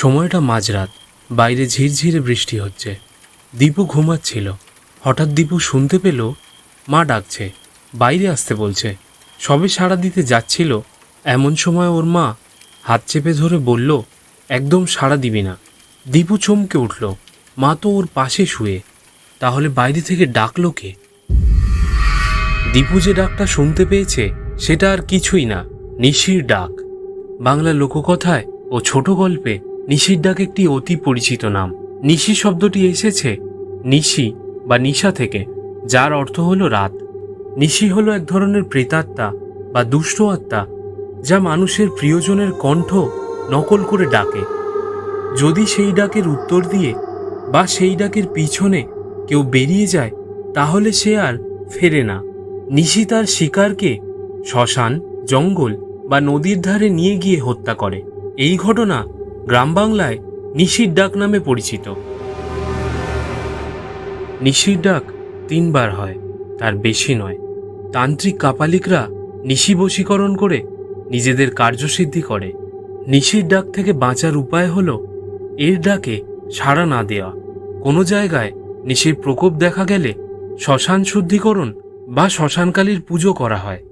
সময়টা মাঝরাত, বাইরে ঝিরঝিরে বৃষ্টি হচ্ছে। দীপু ঘুমাচ্ছিল। হঠাৎ দীপু শুনতে পেল, মা ডাকছে, বাইরে আসতে বলছে। সবে সাড়া দিতে যাচ্ছিল, এমন সময় ওর মা হাত চেপে ধরে বলল, একদম সাড়া দিবি না। দীপু চমকে উঠল, মা তো ওর পাশে শুয়ে, তাহলে বাইরে থেকে ডাকলো কে? দীপু যে ডাকটা শুনতে পেয়েছে, সেটা আর কিছুই না, নিশির ডাক। বাংলা লোককথায় ও ছোট গল্পে নিশির ডাক একটি অতি পরিচিত নাম। নিশি শব্দটি এসেছে নিশি বা নিশা থেকে, যার অর্থ হলো রাত। নিশি হলো এক ধরনের প্রেতাত্মা বা দুষ্ট আত্মা, যা মানুষের প্রিয়জনের কণ্ঠ নকল করে ডাকে। যদি সেই ডাকের উত্তর দিয়ে বা সেই ডাকের পিছনে কেউ বেরিয়ে যায়, তাহলে সে আর ফেরে না। নিশি তার শিকারকে শ্মশান, জঙ্গল বা নদীর ধারে নিয়ে গিয়ে হত্যা করে। এই ঘটনা গ্রাম বাংলায় নিশির ডাক নামে পরিচিত। নিশির ডাক তিনবার হয়, তার বেশি নয়। তান্ত্রিক কাপালিকরা নিশি বশীকরণ করে নিজেদের কার্যসিদ্ধি করে। নিশির ডাক থেকে বাঁচার উপায় হল, এর ডাকে সাড়া না দেওয়া। কোনো জায়গায় নিশির প্রকোপ দেখা গেলে শ্মশান শুদ্ধিকরণ বা শ্মশানকালীর পুজো করা হয়।